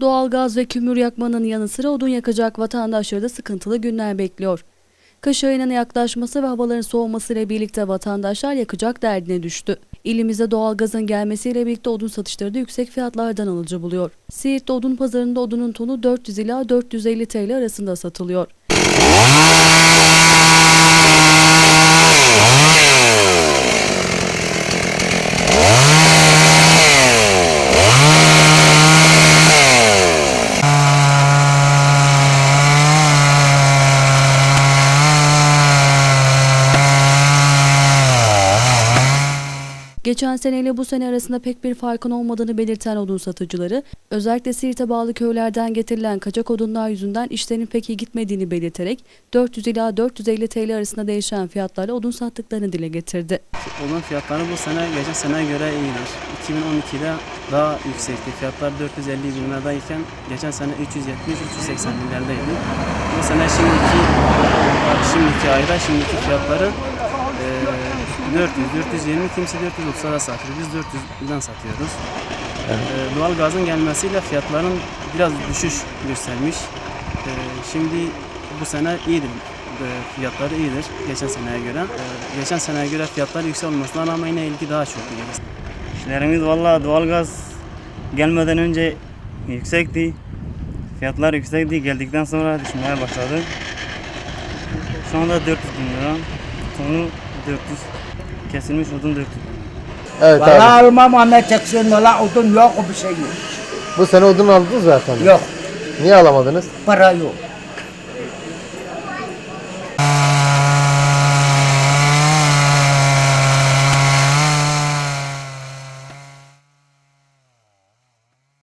Doğalgaz ve kümür yakmanın yanı sıra odun yakacak vatandaşları da sıkıntılı günler bekliyor. Kış ayının yaklaşması ve havaların soğumasıyla birlikte vatandaşlar yakacak derdine düştü. İlimize doğalgazın gelmesiyle birlikte odun satışları da yüksek fiyatlardan alıcı buluyor. Siirt'te odun pazarında odunun tonu 400 ila 450 TL arasında satılıyor. Geçen seneyle bu sene arasında pek bir farkın olmadığını belirten odun satıcıları, özellikle Siirt'e bağlı köylerden getirilen kaçak odunlar yüzünden işlerin pek iyi gitmediğini belirterek 400 ila 450 TL arasında değişen fiyatlarla odun sattıklarını dile getirdi. Odun fiyatları bu sene geçen seneye göre iyidir. 2012'de daha yüksekti. Fiyatlar 450 bin liradayken geçen sene 370-380 binlerdeydi. Bu sene şimdiki şimdiki ayda şimdiki fiyatları 400, 420 kimse 430'a da satıyor. Biz 400'den satıyoruz. Eee, doğal gazın gelmesiyle fiyatların biraz düşüş göstermiş. Eee, şimdi bu sene iyidir. Eee, fiyatları iyidir geçen seneye göre. Eee, geçen seneye göre fiyatlar yüksek olmasına rağmen yine ilgi daha çok iyi. İşlerimiz valla doğalgaz gelmeden önce yüksekti. Fiyatlar yüksekti. Geldikten sonra düşmeye başladı. Şu anda 400 bin lira. Tonu 400. Kesilmiş odun 400 bin lira. Evet Valla abi. almam Ahmet çeksin valla odun yok bir şey yok. Bu sene odun aldınız zaten. Yok Niye alamadınız? para yok.